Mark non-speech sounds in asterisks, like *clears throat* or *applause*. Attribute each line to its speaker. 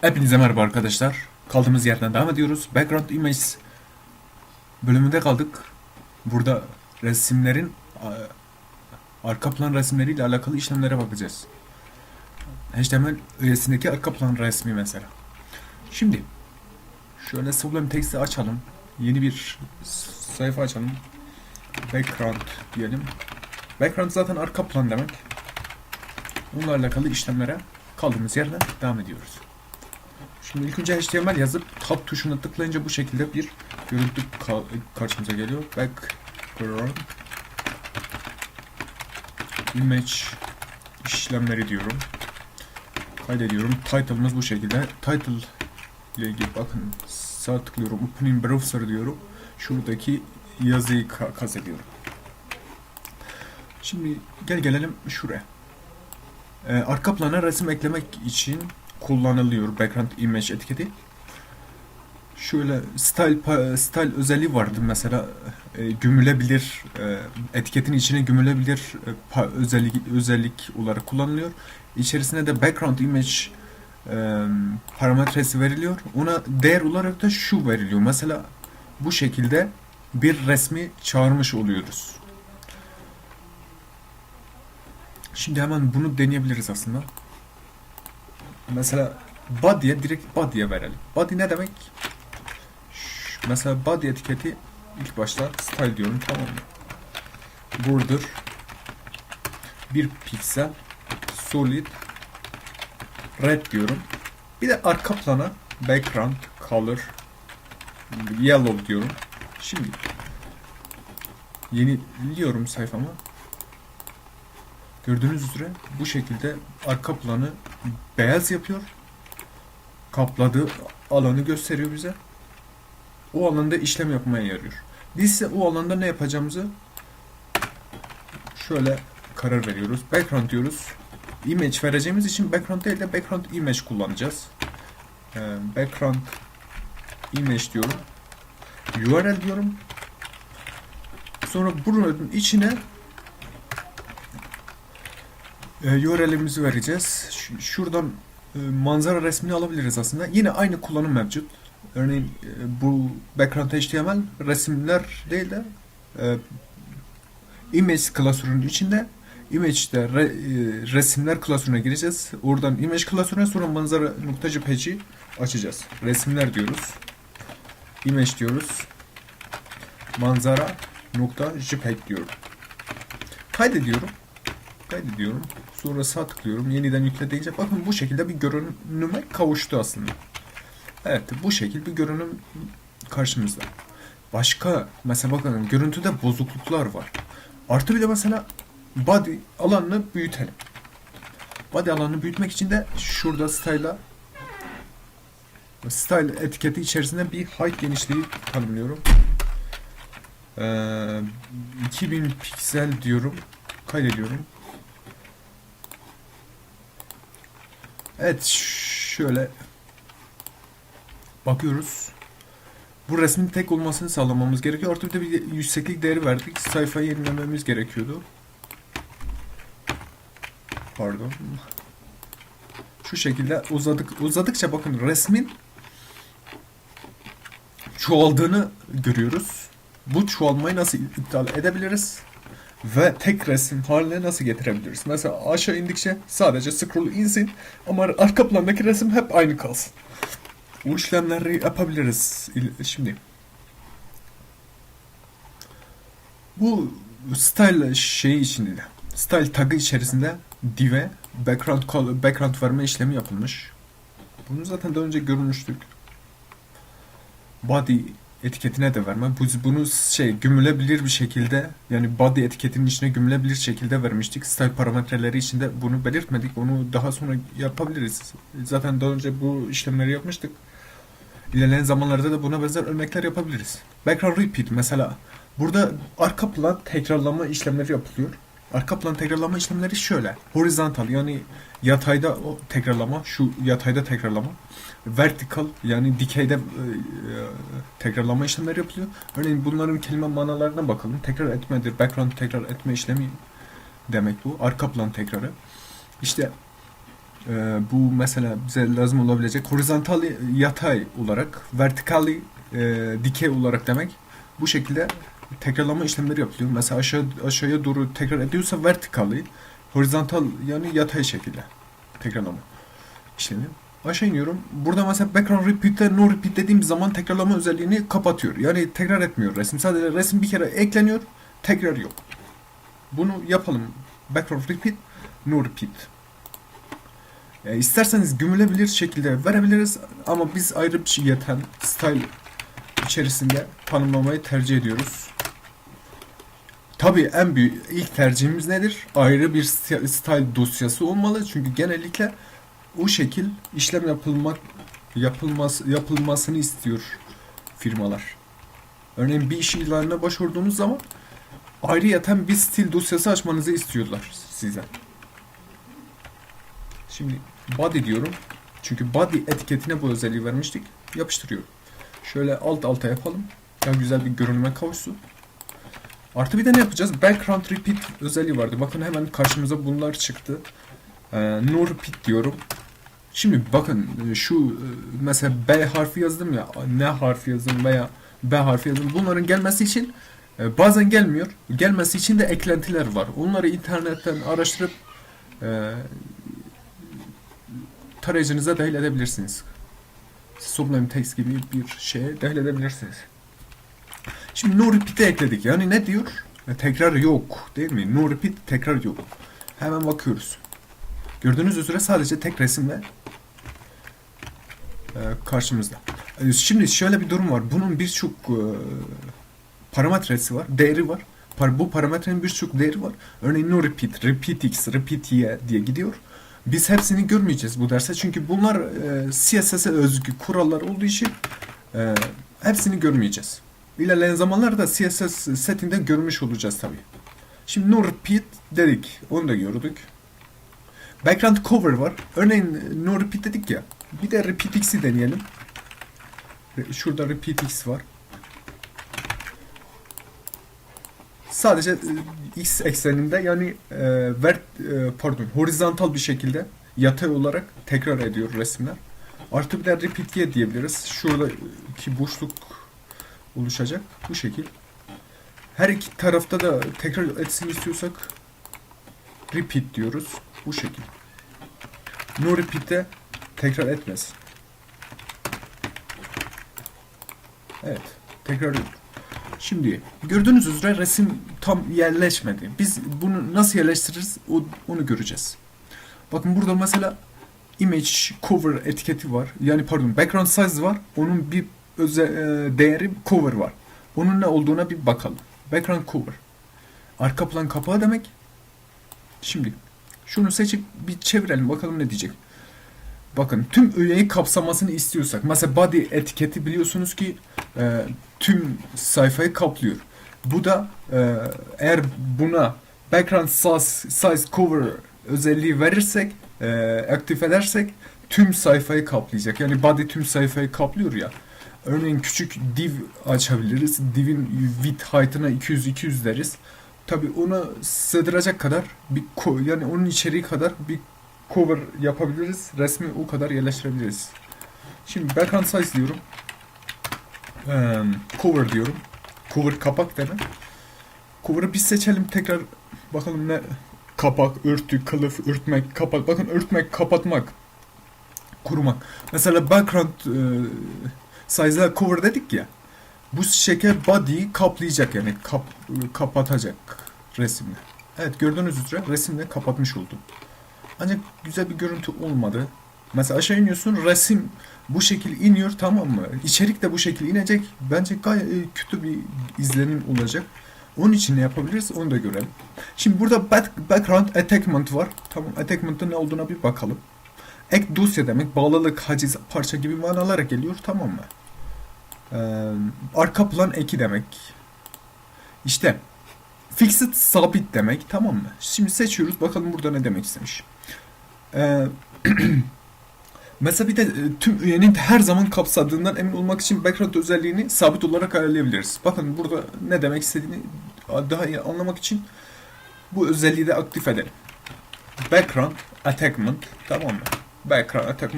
Speaker 1: Hepinize merhaba arkadaşlar. Kaldığımız yerden devam ediyoruz. Background Image bölümünde kaldık. Burada resimlerin arka plan resimleriyle alakalı işlemlere bakacağız. HTML üyesindeki arka plan resmi mesela. Şimdi şöyle Sublime Text'i açalım. Yeni bir sayfa açalım. Background diyelim. Background zaten arka plan demek. Bununla alakalı işlemlere kaldığımız yerden devam ediyoruz. Şimdi ilk önce HTML yazıp tab tuşuna tıklayınca bu şekilde bir görüntü ka- karşımıza geliyor. Background image işlemleri diyorum. Kaydediyorum. Title'ımız bu şekilde. Title ile ilgili bakın sağ tıklıyorum. Open in browser diyorum. Şuradaki yazıyı ka- kastediyorum. Şimdi gel gelelim şuraya. Ee, arka plana resim eklemek için kullanılıyor background image etiketi. Şöyle style style özelliği vardı mesela e, gömülebilir e, etiketin içine gömülebilir e, özellik özellik olarak kullanılıyor. İçerisine de background image e, parametresi veriliyor. Ona değer olarak da şu veriliyor. Mesela bu şekilde bir resmi çağırmış oluyoruz. Şimdi hemen bunu deneyebiliriz aslında. Mesela body'ye direkt body'ye verelim. Body ne demek? Mesela body etiketi ilk başta style diyorum tamam mı? Border bir piksel solid red diyorum. Bir de arka plana background color yellow diyorum. Şimdi yeniliyorum sayfamı. Gördüğünüz üzere bu şekilde arka planı beyaz yapıyor. Kapladığı alanı gösteriyor bize. O alanda işlem yapmaya yarıyor. Biz ise o alanda ne yapacağımızı şöyle karar veriyoruz. Background diyoruz. Image vereceğimiz için background değil de background image kullanacağız. Ee, background image diyorum. URL diyorum. Sonra buranın içine e, URL'imizi vereceğiz. Şuradan manzara resmini alabiliriz aslında. Yine aynı kullanım mevcut. Örneğin e, bu background HTML resimler değil de e, image klasörünün içinde image'de re, e, resimler klasörüne gireceğiz. Oradan image klasörüne sonra manzara nokta JPG'i açacağız. Resimler diyoruz. Image diyoruz. Manzara nokta JPEG diyorum. Kaydediyorum. Kaydediyorum. Sonra sağ tıklıyorum. Yeniden yükle deyince bakın bu şekilde bir görünüme kavuştu aslında. Evet bu şekil bir görünüm karşımızda. Başka mesela bakın görüntüde bozukluklar var. Artı bir de mesela body alanını büyütelim. Body alanını büyütmek için de şurada style'a style etiketi içerisinde bir height genişliği tanımlıyorum. Ee, 2000 piksel diyorum. Kaydediyorum. Evet şöyle bakıyoruz. Bu resmin tek olmasını sağlamamız gerekiyor. Artı bir de bir yükseklik değeri verdik. Sayfayı yenilememiz gerekiyordu. Pardon. Şu şekilde uzadık uzadıkça bakın resmin çoğaldığını görüyoruz. Bu çoğalmayı nasıl iptal edebiliriz? Ve tek resim haline nasıl getirebiliriz? Mesela aşağı indikçe sadece scroll insin ama arka plandaki resim hep aynı kalsın. Bu işlemleri yapabiliriz İl- şimdi. Bu style şeyi içinde, style tagı içerisinde div'e background col- background verme işlemi yapılmış. Bunu zaten daha önce görmüştük. Body etiketine de verme. Bu, bunu şey gömülebilir bir şekilde yani body etiketinin içine gömülebilir şekilde vermiştik. Style parametreleri içinde bunu belirtmedik. Onu daha sonra yapabiliriz. Zaten daha önce bu işlemleri yapmıştık. İlerleyen zamanlarda da buna benzer örnekler yapabiliriz. Background repeat mesela burada arka plan tekrarlama işlemleri yapılıyor. Arka plan tekrarlama işlemleri şöyle. Horizontal yani yatayda o tekrarlama, şu yatayda tekrarlama. Vertical yani dikeyde e, e, tekrarlama işlemleri yapılıyor. Örneğin bunların kelime manalarına bakalım. Tekrar etmedir. Background tekrar etme işlemi demek bu. Arka plan tekrarı. İşte Ee, bu mesela bize lazım olabilecek horizontal yatay olarak, vertikali e, dikey olarak demek. Bu şekilde tekrarlama işlemleri yapılıyor. Mesela aşağı aşağıya doğru tekrar ediyorsa vertikali, horizontal yani yatay şekilde tekrarlama işlemi. Aşağı iniyorum. Burada mesela background repeat'te no repeat dediğim zaman tekrarlama özelliğini kapatıyor. Yani tekrar etmiyor resim. Sadece resim bir kere ekleniyor, tekrar yok. Bunu yapalım. Background repeat, no repeat. E, isterseniz gömülebilir şekilde verebiliriz ama biz ayrı bir şey yeten style içerisinde tanımlamayı tercih ediyoruz. Tabii en büyük ilk tercihimiz nedir? Ayrı bir st- style dosyası olmalı çünkü genellikle o şekil işlem yapılmak yapılması yapılmasını istiyor firmalar. Örneğin bir iş ilanına başvurduğunuz zaman ayrıyeten bir stil dosyası açmanızı istiyorlar size. Şimdi body diyorum. Çünkü body etiketine bu özelliği vermiştik. Yapıştırıyorum. Şöyle alt alta yapalım. Daha güzel bir görünüme kavuşsun. Artı bir de ne yapacağız? Background repeat özelliği vardı. Bakın hemen karşımıza bunlar çıktı. Ee, no repeat diyorum. Şimdi bakın e, şu e, mesela B harfi yazdım ya ne harfi yazdım veya B harfi yazdım. Bunların gelmesi için e, bazen gelmiyor. Gelmesi için de eklentiler var. Onları internetten araştırıp e, tarayıcınıza dahil edebilirsiniz. Sublime Text gibi bir şeye dahil edebilirsiniz. Şimdi no repeat'e ekledik. Yani ne diyor? E, tekrar yok değil mi? No repeat tekrar yok. Hemen bakıyoruz. Gördüğünüz üzere sadece tek resimle e, karşımızda. E, Şimdi şöyle bir durum var. Bunun birçok e, parametresi var, değeri var. Bu parametrenin birçok değeri var. Örneğin no repeat, repeat x, repeat y diye gidiyor. Biz hepsini görmeyeceğiz bu derste çünkü bunlar e, CSS'e özgü kurallar olduğu için e, hepsini görmeyeceğiz. İlerleyen zamanlarda CSS setinde görmüş olacağız tabii. Şimdi no repeat dedik. Onu da gördük. Background cover var. Örneğin no repeat dedik ya. Bir de repeat x'i deneyelim. Şurada repeat x var. Sadece e, x ekseninde yani e, ver, e, pardon horizontal bir şekilde yatay olarak tekrar ediyor resimler. Artı bir de repeat y diyebiliriz. Şurada iki boşluk oluşacak. Bu şekil. Her iki tarafta da tekrar etsin istiyorsak repeat diyoruz. Bu şekil. No repeat'te tekrar etmez. Evet. Tekrar. Şimdi gördüğünüz üzere resim tam yerleşmedi. Biz bunu nasıl yerleştiririz onu göreceğiz. Bakın burada mesela image cover etiketi var. Yani pardon background size var. Onun bir öze, e, değeri cover var. Onun ne olduğuna bir bakalım. Background cover. Arka plan kapağı demek. Şimdi şunu seçip bir çevirelim bakalım ne diyecek. Bakın tüm öğeyi kapsamasını istiyorsak mesela body etiketi biliyorsunuz ki e, tüm sayfayı kaplıyor. Bu da e, eğer buna background size, size cover özelliği verirsek e, aktif edersek tüm sayfayı kaplayacak. Yani body tüm sayfayı kaplıyor ya. Örneğin küçük div açabiliriz. Divin width height'ına 200 200 deriz. Tabi ona sığdıracak kadar bir yani onun içeriği kadar bir cover yapabiliriz. Resmi o kadar yerleştirebiliriz. Şimdi background size diyorum. Eee, cover diyorum. Cover kapak demek. Cover'ı biz seçelim tekrar bakalım ne kapak, örtü, kılıf, örtmek, kapak. Bakın örtmek, kapatmak, kurumak. Mesela background eee size'la cover dedik ya. Bu şeker body'yi kaplayacak yani kap, kapatacak resimle. Evet gördüğünüz üzere resimle kapatmış oldum. Ancak güzel bir görüntü olmadı. Mesela aşağı iniyorsun resim bu şekil iniyor tamam mı? İçerik de bu şekil inecek. Bence gayet e, kötü bir izlenim olacak. Onun için ne yapabiliriz onu da görelim. Şimdi burada back, background attachment var. Tamam attachment'ın ne olduğuna bir bakalım. Ek dosya demek bağlılık, haciz, parça gibi manalara geliyor tamam mı? Ee, arka plan eki demek. İşte fixed sabit demek tamam mı? Şimdi seçiyoruz bakalım burada ne demek istemiş. Ee, *clears throat* mesela bir de e, tüm üyenin her zaman kapsadığından emin olmak için background özelliğini sabit olarak ayarlayabiliriz. Bakın burada ne demek istediğini daha iyi anlamak için bu özelliği de aktif edelim. Background attachment tamam mı? background attack